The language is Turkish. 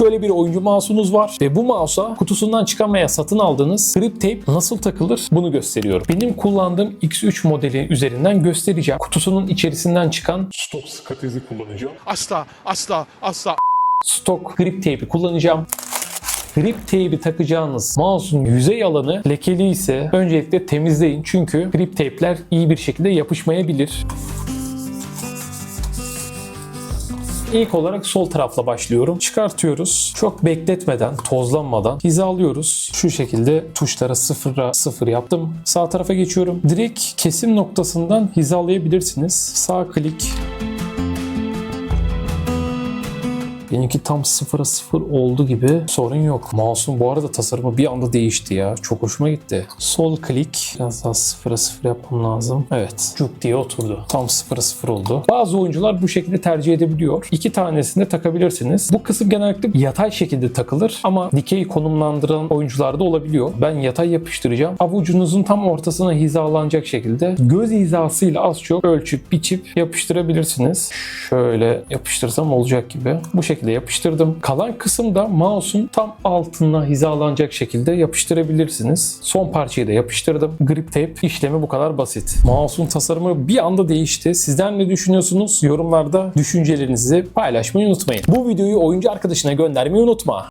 Şöyle bir oyuncu mouse'unuz var ve bu mouse'a kutusundan çıkan veya satın aldığınız grip tape nasıl takılır bunu gösteriyorum. Benim kullandığım X3 modeli üzerinden göstereceğim. Kutusunun içerisinden çıkan Stop skatezi kullanacağım. Asla, asla, asla. stok grip tape'i kullanacağım. Grip tape'i takacağınız mouse'un yüzey alanı lekeli ise öncelikle temizleyin. Çünkü grip tape'ler iyi bir şekilde yapışmayabilir. İlk olarak sol tarafla başlıyorum. Çıkartıyoruz. Çok bekletmeden, tozlanmadan hizalıyoruz. Şu şekilde tuşlara sıfıra sıfır yaptım. Sağ tarafa geçiyorum. Direkt kesim noktasından hizalayabilirsiniz. Sağ klik Benimki tam sıfıra sıfır oldu gibi sorun yok. Mouse'un bu arada tasarımı bir anda değişti ya. Çok hoşuma gitti. Sol klik. Biraz daha sıfıra sıfır yapmam lazım. Evet. Cuk diye oturdu. Tam sıfıra sıfır oldu. Bazı oyuncular bu şekilde tercih edebiliyor. İki tanesini de takabilirsiniz. Bu kısım genellikle yatay şekilde takılır ama dikey konumlandıran oyuncular da olabiliyor. Ben yatay yapıştıracağım. Avucunuzun tam ortasına hizalanacak şekilde göz hizasıyla az çok ölçüp biçip yapıştırabilirsiniz. Şöyle yapıştırsam olacak gibi. Bu şekilde yapıştırdım. Kalan kısım da mouse'un tam altına hizalanacak şekilde yapıştırabilirsiniz. Son parçayı da yapıştırdım. Grip tape işlemi bu kadar basit. Mouse'un tasarımı bir anda değişti. Sizler ne düşünüyorsunuz? Yorumlarda düşüncelerinizi paylaşmayı unutmayın. Bu videoyu oyuncu arkadaşına göndermeyi unutma.